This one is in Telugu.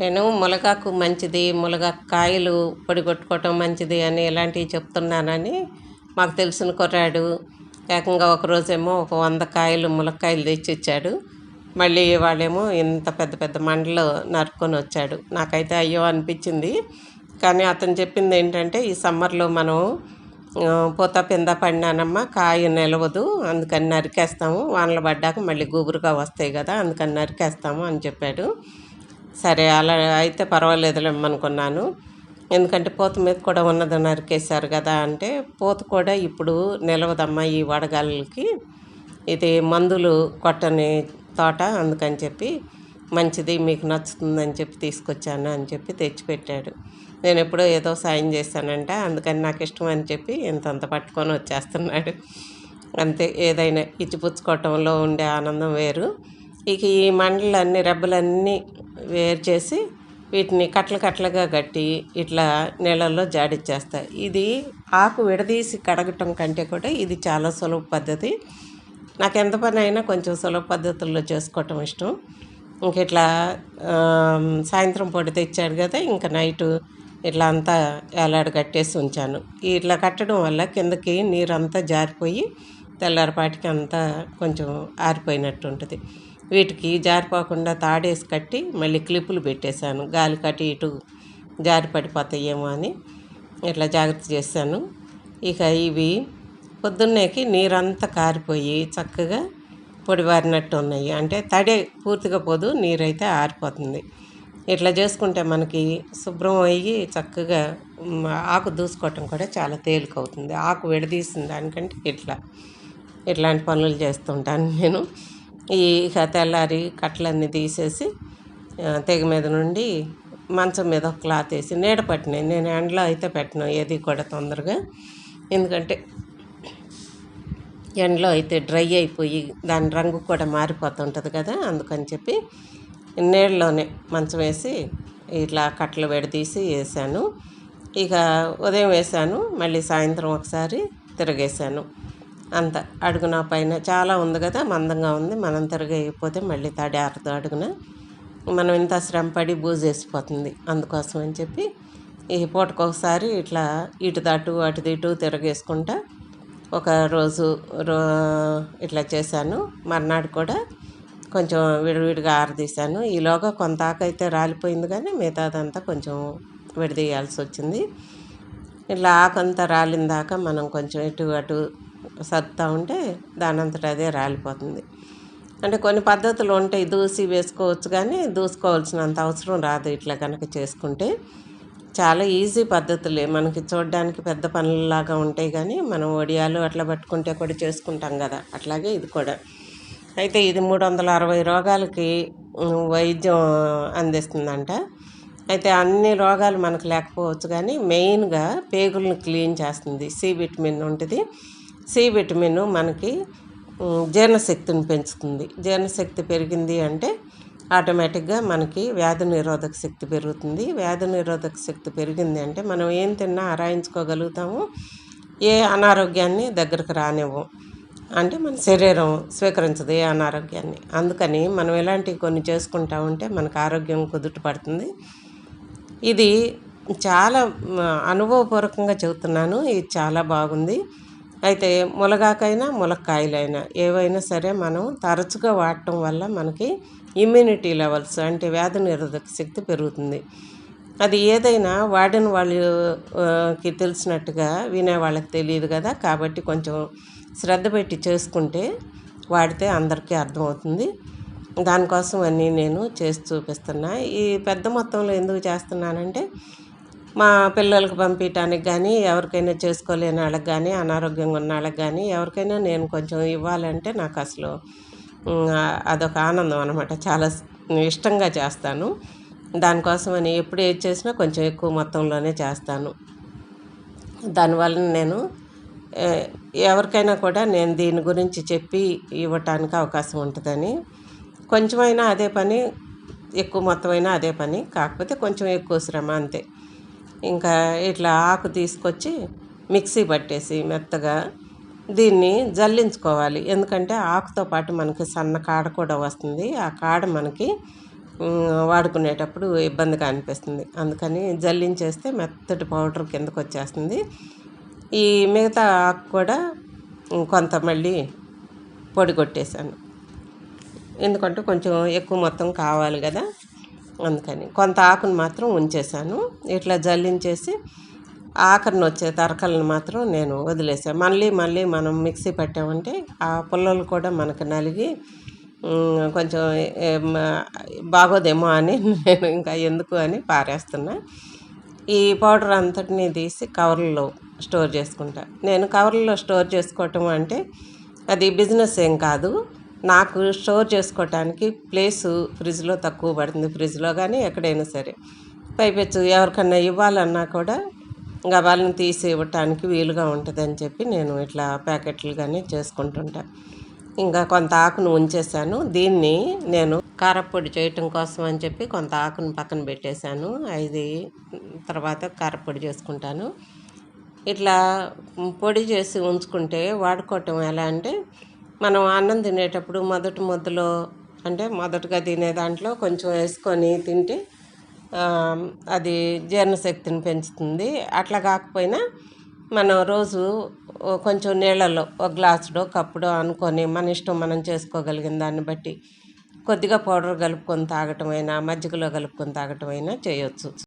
నేను మునగాకు మంచిది మునగాకు కాయలు పొడిగొట్టుకోవటం మంచిది అని ఇలాంటివి చెప్తున్నానని మాకు తెలిసిన కుర్రాడు. ఏకంగా ఒకరోజేమో ఒక వంద కాయలు ములక్కాయలు తెచ్చి ఇచ్చాడు మళ్ళీ వాళ్ళేమో ఇంత పెద్ద పెద్ద మండలు నరుక్కొని వచ్చాడు. నాకైతే అయ్యో అనిపించింది. కానీ అతను చెప్పింది ఏంటంటే ఈ సమ్మర్లో మనం పూత పింద పడినానమ్మా కాయ నిలవదు అందుకని నరికేస్తాము. వానలు పడ్డాక మళ్ళీ గుబురుగా వస్తాయి కదా అందుకని నరికేస్తాము అని చెప్పాడు. సరే అలా అయితే పర్వాలేదులే అనుకున్నాను. ఎందుకంటే పూత మీద కూడా ఉన్నది నరికేశారు కదా అంటే పూత కూడా ఇప్పుడు నిలవదమ్మా ఈ వడగాలకి. ఇది మందులు కొట్టని తోట అందుకని చెప్పి మంచిది మీకు నచ్చుతుందని చెప్పి తీసుకొచ్చాను అని చెప్పి తెచ్చిపెట్టాడు. నేను ఎప్పుడో ఏదో సాయం చేశానంట అందుకని నాకు ఇష్టం అని చెప్పి ఇంతంత పట్టుకొని వచ్చేస్తున్నాడు. అంతే ఏదైనా ఇచ్చిపుచ్చుకోవటంలో ఉండే ఆనందం వేరు. ఇక ఈ మండలన్నీ రెబ్బలన్నీ వేరు చేసి వీటిని కట్టలు కట్టలుగా కట్టి ఇట్లా నీళ్ళల్లో జాడిచ్చేస్తాయి ఇది ఆకు విడదీసి కడగటం కంటే కూడా ఇది చాలా సులభ పద్ధతి. నాకు ఎంత పని అయినా కొంచెం సులభ పద్ధతుల్లో చేసుకోవటం ఇష్టం. ఇంక ఇట్లా సాయంత్రం పూట తెచ్చాడు కదా ఇంకా నైటు ఇట్లా అంతా ఏలాడు కట్టేసి ఉంచాను. ఇట్లా కట్టడం వల్ల కిందకి నీరు అంతా జారిపోయి తెల్లారిపాటికి అంతా కొంచెం ఆరిపోయినట్టు ఉంటుంది. వీటికి జారిపోకుండా తాడేసి కట్టి మళ్ళీ క్లిప్పులు పెట్టేశాను. గాలి కట్టి ఇటు జారి పడిపోతాయేమో అని ఇట్లా జాగ్రత్త చేశాను. ఇక ఇవి పొద్దున్నేకి నీరంతా కారిపోయి చక్కగా పొడిబారినట్టు ఉన్నాయి. అంటే తడే పూర్తిగా పోదు నీరైతే ఆరిపోతుంది. ఇట్లా చేసుకుంటే మనకి శుభ్రం అయ్యి చక్కగా ఆకు దూసుకోవటం కూడా చాలా తేలికవుతుంది. ఆకు విడదీసిన దానికంటే ఇట్లా. ఇట్లాంటి పనులు చేస్తుంటాను నేను. ఈ ఇక తెల్లారి కట్టలన్నీ తీసేసి తెగ మీద నుండి మంచం మీద ఒక క్లాత్ వేసి నీడ పట్టినాయి. నేను ఎండలో అయితే పెట్టను ఏది కూడా తొందరగా. ఎందుకంటే ఎండలో అయితే డ్రై అయిపోయి దాని రంగు కూడా మారిపోతుంటుంది కదా అందుకని చెప్పి నీళ్ళలోనే మంచం వేసి ఇట్లా కట్టలు విడదీసి వేసాను. ఇక ఉదయం వేసాను మళ్ళీ సాయంత్రం ఒకసారి తిరగేసాను. అంత అడుగున పైన చాలా ఉంది కదా మందంగా ఉంది. మనం తిరగైపోతే మళ్ళీ తడి ఆరదు అడుగున. మనం ఇంత శ్రమ పడి బూజేసిపోతుంది అందుకోసం అని చెప్పి ఈ పూటకొకసారి ఇట్లా ఇటు దాటు అటు ఇటు తిరగేసుకుంటా ఒక రోజు రో ఇట్లా చేశాను. మర్నాడు కూడా కొంచెం విడివిడిగా ఆరదీశాను. ఈలోగా కొంత ఆకైతే రాలిపోయింది కానీ మిగతాదంతా కొంచెం విడదీయాల్సి వచ్చింది. ఇట్లా ఆకంతా రాలిన దాకా మనం కొంచెం ఇటు అటు సత్తా ఉంటే దానంతట అదే రాలిపోతుంది. అంటే కొన్ని పద్ధతులు ఉంటాయి దూసి వేసుకోవచ్చు కానీ దూసుకోవాల్సినంత అవసరం రాదు ఇట్లా కనుక చేసుకుంటే. చాలా ఈజీ పద్ధతులే. మనకి చూడడానికి పెద్ద పనులలాగా ఉంటాయి కానీ మనం వడియాలు అట్లా పట్టుకుంటే కూడా చేసుకుంటాం కదా. అట్లాగే ఇది కూడా. అయితే ఇది మూడు వందల అరవై రోగాలకి వైద్యం అందిస్తుందంట. అయితే అన్ని రోగాలు మనకు లేకపోవచ్చు కానీ మెయిన్గా పేగులను క్లీన్ చేస్తుంది. సి విటమిన్ ఉంటుంది. సి విటమిన్ మనకి జీర్ణశక్తిని పెంచుతుంది. జీర్ణశక్తి పెరిగింది అంటే ఆటోమేటిక్గా మనకి వ్యాధి నిరోధక శక్తి పెరుగుతుంది. వ్యాధి నిరోధక శక్తి పెరిగింది అంటే మనం ఏం తిన్నా ఆరాయించుకోగలుగుతాము. ఏ అనారోగ్యాన్ని దగ్గరకు రానివ్వం. అంటే మన శరీరం స్వీకరించదు ఏ అనారోగ్యాన్ని. అందుకని మనం ఇలాంటివి కొన్ని చేసుకుంటా ఉంటే మనకు ఆరోగ్యం కుదుట పడుతుంది. ఇది చాలా అనుభవపూర్వకంగా చెబుతున్నాను. ఇది చాలా బాగుంది. అయితే ములగాకైనా ములక్కాయలైనా ఏవైనా సరే మనం తరచుగా వాడటం వల్ల మనకి ఇమ్యూనిటీ లెవెల్స్ అంటే వ్యాధి నిరోధక శక్తి పెరుగుతుంది. అది ఏదైనా వాడిన వాళ్ళకి తెలిసినట్టుగా వినే వాళ్ళకి తెలియదు కదా కాబట్టి కొంచెం శ్రద్ధ పెట్టి చేసుకుంటే వాడితే అందరికీ అర్థమవుతుంది. దానికోసం అన్నీ నేను చేసి చూపిస్తున్నా. ఈ పెద్ద మొత్తంలో ఎందుకు చేస్తున్నానంటే మా పిల్లలకు పంపించడానికి కానీ ఎవరికైనా చేసుకోలేని వాళ్ళకి కానీ అనారోగ్యంగా ఉన్న వాళ్ళకి కానీ ఎవరికైనా నేను కొంచెం ఇవ్వాలంటే నాకు అసలు అదొక ఆనందం అనమాట చాలా ఇష్టంగా చేస్తాను. దానికోసమని ఎప్పుడు ఏది చేసినా కొంచెం ఎక్కువ మొత్తంలోనే చేస్తాను. దానివల్ల నేను ఎవరికైనా కూడా నేను దీని గురించి చెప్పి ఇవ్వటానికి అవకాశం ఉంటుందని కొంచెమైనా అదే పని ఎక్కువ మొత్తమైనా అదే పని కాకపోతే కొంచెం ఎక్కువ శ్రమ అంతే. ఇంకా ఇట్లా ఆకు తీసుకొచ్చి మిక్సీ పట్టేసి మెత్తగా దీన్ని జల్లించుకోవాలి. ఎందుకంటే ఆకుతో పాటు మనకి సన్న కాడ కూడా వస్తుంది. ఆ కాడ మనకి వాడుకునేటప్పుడు ఇబ్బందిగా అనిపిస్తుంది. అందుకని జల్లించేస్తే మెత్తటి పౌడర్ కిందకు వచ్చేస్తుంది. ఈ మిగతా ఆకు కూడా కొంత మళ్ళీ పొడి కొట్టేశాను. ఎందుకంటే కొంచెం ఎక్కువ మొత్తం కావాలి కదా. అందుకని కొంత ఆకును మాత్రం ఉంచేసాను ఇట్లా జల్లించేసి ఆఖరిని వచ్చే తరకలను మాత్రం నేను వదిలేసాను మళ్ళీ మళ్ళీ మనం మిక్సీ పెట్టామంటే ఆ పుల్లలు కూడా మనకు నలిగి కొంచెం బాగోదేమో అని నేను ఇంకా ఎందుకు అని పారేస్తున్నా. ఈ పౌడర్ అంతటిని తీసి కవర్లో స్టోర్ చేసుకుంటా. నేను కవర్లో స్టోర్ చేసుకోవటం అంటే అది బిజినెస్ ఏం కాదు. నాకు స్టోర్ చేసుకోవటానికి ప్లేసు ఫ్రిడ్జ్లో తక్కువ పడుతుంది. ఫ్రిడ్జ్లో కానీ ఎక్కడైనా సరే. పైపెచ్చు ఎవరికన్నా ఇవ్వాలన్నా కూడా ఇంకా వాళ్ళని తీసి ఇవ్వటానికి వీలుగా ఉంటుందని చెప్పి నేను ఇట్లా ప్యాకెట్లు కానీ చేసుకుంటుంటా. ఇంకా కొంత ఆకును ఉంచేసాను దీన్ని నేను కారపొడి చేయటం కోసం అని చెప్పి కొంత ఆకును పక్కన పెట్టేశాను. అది తర్వాత కారప్పొడి చేసుకుంటాను. ఇట్లా పొడి చేసి ఉంచుకుంటే వాడుకోవటం ఎలా అంటే మనం అన్నం తినేటప్పుడు మొదటి ముద్దలో అంటే మొదటగా తినే దాంట్లో కొంచెం వేసుకొని తింటే అది జీర్ణశక్తిని పెంచుతుంది. అట్లా కాకపోయినా మనం రోజు కొంచెం నీళ్ళలో ఒక గ్లాసుడో కప్పుడో అనుకొని మన ఇష్టం మనం చేసుకోగలిగిన దాన్ని బట్టి కొద్దిగా పౌడర్ కలుపుకొని తాగటమైనా మజ్జిగలో కలుపుకొని తాగటమైనా చేయొచ్చు.